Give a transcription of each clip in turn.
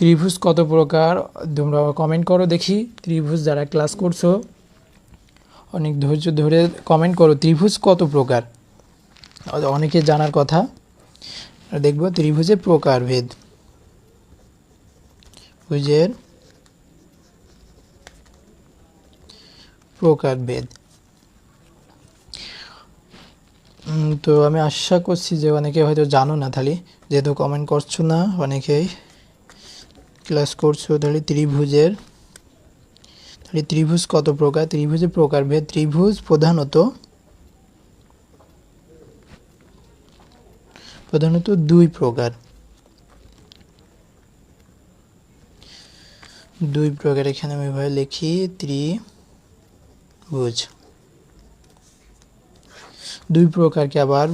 ত্রিভুজ কত প্রকার? তোমরা কমেন্ট করো দেখি। ত্রিভুজ যারা ক্লাস করছ, অনেক ধৈর্য ধরে কমেন্ট করো। ত্রিভুজ কত প্রকার? অনেকে জানার কথা। দেখব ত্রিভুজের প্রকারভেদ ভুজের প্রকারভেদ তো আমি আশা করছি যে অনেকে হয়তো জানো না তাহলে যেহেতু কমেন্ট করছ না, অনেকেই ক্লাস করছ, তাহলে ত্রিভুজের, তাহলে ত্রিভুজ কত প্রকার? ত্রিভুজের প্রকারভেদ ত্রিভুজ প্রধানত প্রধানত দুই প্রকার। দুই প্রকার এখানে আমি এভাবে লিখি, ত্রিভুজ। দুই প্রকারকে আবার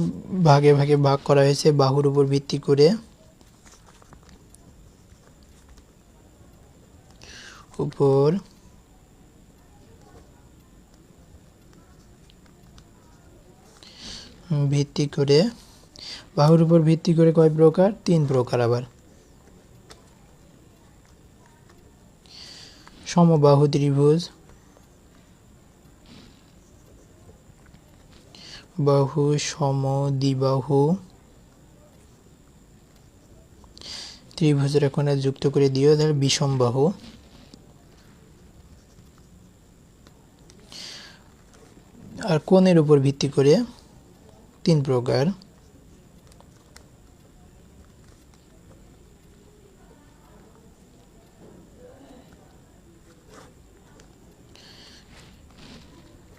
ভাগে ভাগে ভাগ করা হয়েছে, বাহুর উপর ভিত্তি করে। উপর ভিত্তি করে। বাহুর উপর ভিত্তি করে কয় প্রকার? তিন প্রকার আবার। সমবাহু ত্রিভুজ। বাহু, সম, দ্বিবাহু। ত্রিভুজের এখানে যুক্ত করে দিও, তাহলে বিষম বাহু। আর কোণের উপর ভিত্তি করে তিন প্রকার।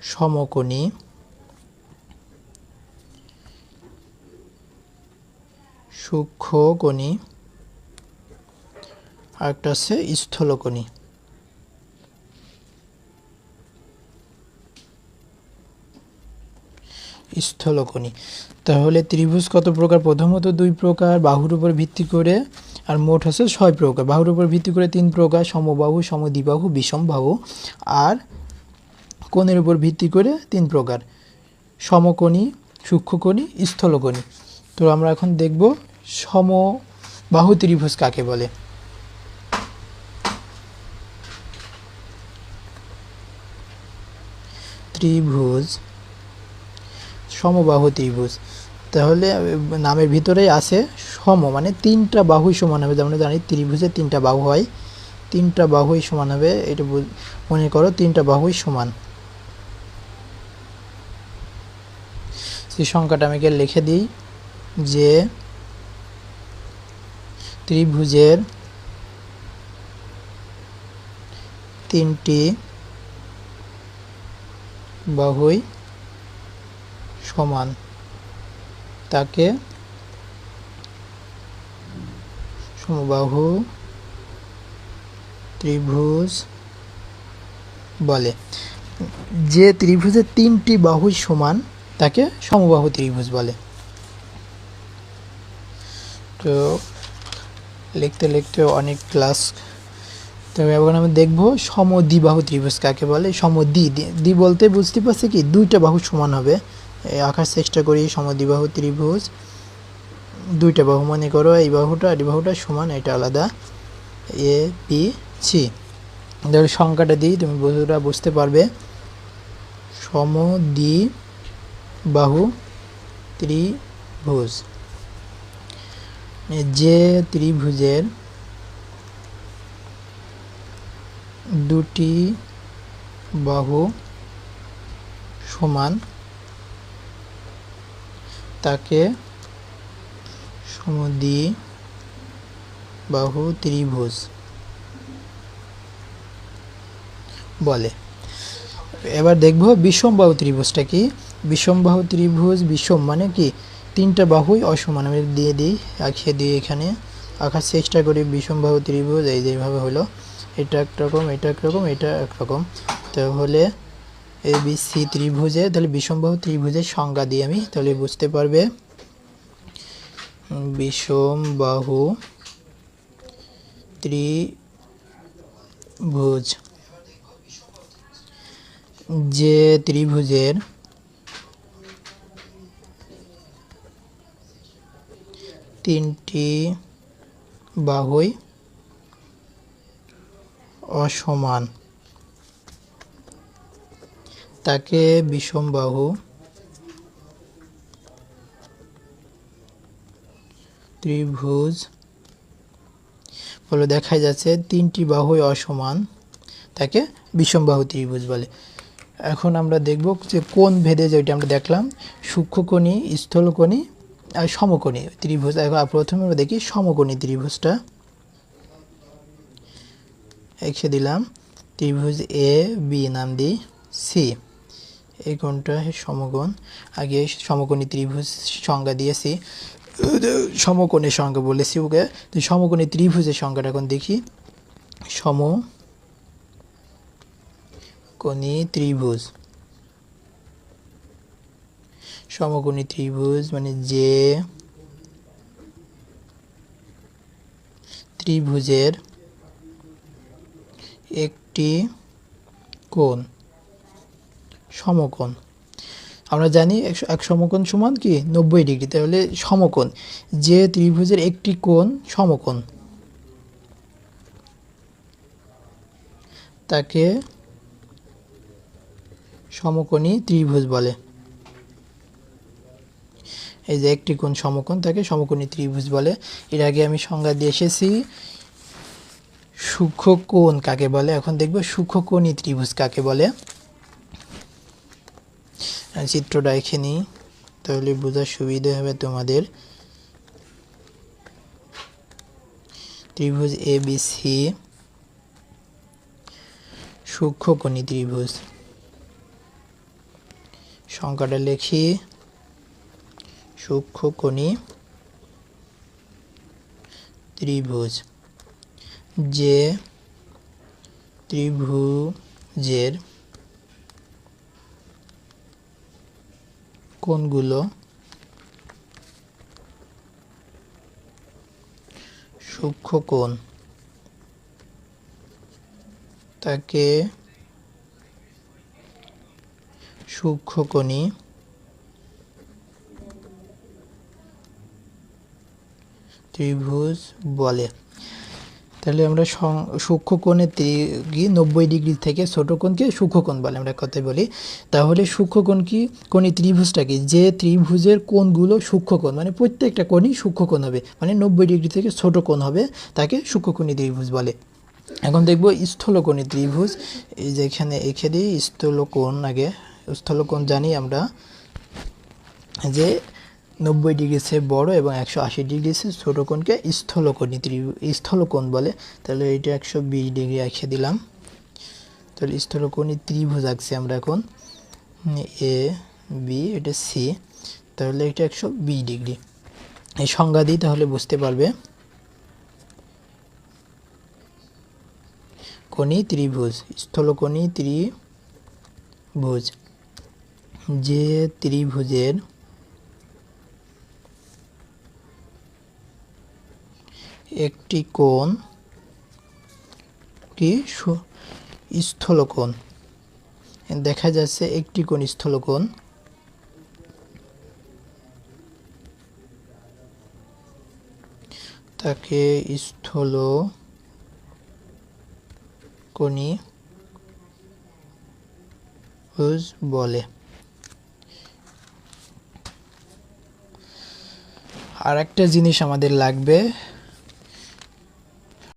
সমকোণী। সূক্ষ্মকোণী। আর একটা আছে স্থূলকোণী। স্থলকোণী। তাহলে ত্রিভুজ কত প্রকার? প্রথমত দুই প্রকার, বাহুর উপর ভিত্তি করে, আর মোট হচ্ছে ছয় প্রকার। বাহুর উপর ভিত্তি করে তিন প্রকার, সমবাহু, সমদ্বিবাহু, বিষমবাহু, আর কোণের উপর ভিত্তি করে তিন প্রকার। সমকোণী, সূক্ষ্মকোণী, স্থলকোণী। তো আমরা এখন দেখব সমবাহু ত্রিভুজ কাকে বলে। ত্রিভুজ সমবাহু ত্রিভুজ তাহলে নামের ভিতরেই আছে সম মানে তিনটা বাহুই সমান হবে। যেমন জানি ত্রিভুজের তিনটা বাহু হয়। তিনটা বাহুই সমান হবে, এটা মনে করো তিনটা বাহুই সমান। সেই সংখ্যাটা আমি লিখে দিই যে ত্রিভুজের তিনটি বাহুই সমান তাকে সমবাহু ত্রিভুজ বলে। যে ত্রিভুজের তিনটি বাহুই সমান, তাকে সমবাহু ত্রিভুজ বলে। তো লিখতে লিখতে অনেক ক্লাস তবে এখন আমি দেখব সমদ্বিবাহু ত্রিভুজ কাকে বলে। সমদ্বি দ্বি- বলতে বুঝতে পারছি কি? দুইটা বাহু সমান হবে। আঁকার চেষ্টা করি সমদ্বিবাহু, ত্রিভুজ। দুইটা বাহু মনে করো, এই বাহুটা আর বাহুটা সমান, এটা আলাদা। A, P, C. ধরো সংখ্যাটা দিই, তুমি বন্ধুরা বুঝতে পারবে। সমদ্বি বাহু ত্রিভুজ। যে ত্রিভুজের দুটি বাহু সমান তাকে সমদ্বি বাহু ত্রিভুজ বলে। এবার দেখব বিষমবাহু ত্রিভুজটা কি? বিষমবাহু ত্রিভুজ, বিষম মানে কি? তিনটা বাহুই অসমান। আমি দিয়ে দিই, আঁকিয়ে দিই এখানে। আঁকার চেষ্টা করি বিষমবাহু ত্রিভুজ, এই যেভাবে হলো। এটা একরকম এটা একরকম এটা একরকম। তাহলে এ বি সি ত্রিভুজে, তাহলে বিষমবাহু ত্রিভুজের সংজ্ঞা দিই আমি, তাহলে বুঝতে পারবে। বিষম বাহু ত্রিভুজ। যে ত্রিভুজের তিনটি বাহুই অসমান। তাকে বিষমবাহু। ত্রিভুজ। বলে দেখা যাচ্ছে তিনটি বাহুই অসমান। তাকে বিষমবাহু ত্রিভুজ বলে। এখন আমরা দেখব যে কোন ভেদে যেটা আমরা দেখলাম, সূক্ষ্মকোণী, স্থলকোণী আর সমকোণী ত্রিভুজ। এখন প্রথমে আমরা দেখি সমকোণী ত্রিভুজটা। এঁকে দিলাম ত্রিভুজ এ বি নাম দিই সি এই কোণটা সমকোণ আগে সমকোণী ত্রিভুজ সংজ্ঞা দিয়েছি। সমকোণের সংজ্ঞা বলেছি ওকে। তো সমকোণী ত্রিভুজের সংজ্ঞাটা এখন দেখি। সম কোণী ত্রিভুজ। সমকোণী ত্রিভুজ মানে যে ত্রিভুজের একটি কোণ। সমকোণ। আমরা জানি একশো, এক সমকোণ সমান কি? নব্বই ডিগ্রি। তাহলে সমকোণ। যে ত্রিভুজের একটি কোণ সমকোণ। তাকে সমকোণী ত্রিভুজ বলে। এই যে একটি কোণ সমকোণ, তাকে সমকোণী ত্রিভুজ বলে। এর আগে আমি সংজ্ঞা দিয়ে এসেছি, সূক্ষ্ম কোণ কাকে বলে? এখন দেখব সূক্ষ্মকোণী ত্রিভুজ কাকে বলে। চিত্রটা এঁকে নিই, তাহলে বোঝার সুবিধা হবে তোমাদের। ত্রিভুজ এ বি সি সূক্ষ্মকোণী ত্রিভুজ। সংখ্যাটা লিখি সূক্ষ্মকোণী ত্রিভুজ। যে ত্রিভুজের কোণগুলো সূক্ষ্মকোণ তাকে সূক্ষ্মকোণী ত্রিভুজ বলে। তাহলে আমরা সং- সূক্ষ্মকোণে ত্রি নব্বই ডিগ্রি থেকে ছোট কোণকে সূক্ষ্মকোণ বলে আমরা কথায় বলি। তাহলে সূক্ষ্মকোণ কি? কোণী ত্রিভুজটা কি? যে ত্রিভুজের কোণগুলো সূক্ষ্মকোণ মানে প্রত্যেকটা কোণই সূক্ষ্মকোণ হবে মানে নব্বই ডিগ্রি থেকে ছোট কোণ হবে, তাকে সূক্ষ্মকোণী ত্রিভুজ বলে। এখন দেখব স্থলকোণী ত্রিভুজ, এই যে এখানে স্থলকোণ আগে স্থলকোণ জানি আমরা, যে নব্বই ডিগ্রি সে বড় এবং একশো আশি ডিগ্রি সে ছোটো কোণকে স্থলকোণী স্থলকোণ বলে। তাহলে এটা একশো বিশ ডিগ্রি আঁকে দিলাম। তাহলে স্থলকোণী ত্রিভুজ আঁকছি আমরা এখন। এ, বি, এটা সি। তাহলে এটা একশো বিশ ডিগ্রি। এই সংজ্ঞা দিই তাহলে বুঝতে পারবে। কোণী ত্রিভুজ, স্থলকোণী ত্রিভুজ। যে ত্রিভুজের একটি কোণ কি স্থলকোণ। দেখা যাচ্ছে একটি কোণ, স্থলকোণ। তাকে স্থল কোণী বলে। আর একটা জিনিস আমাদের লাগবে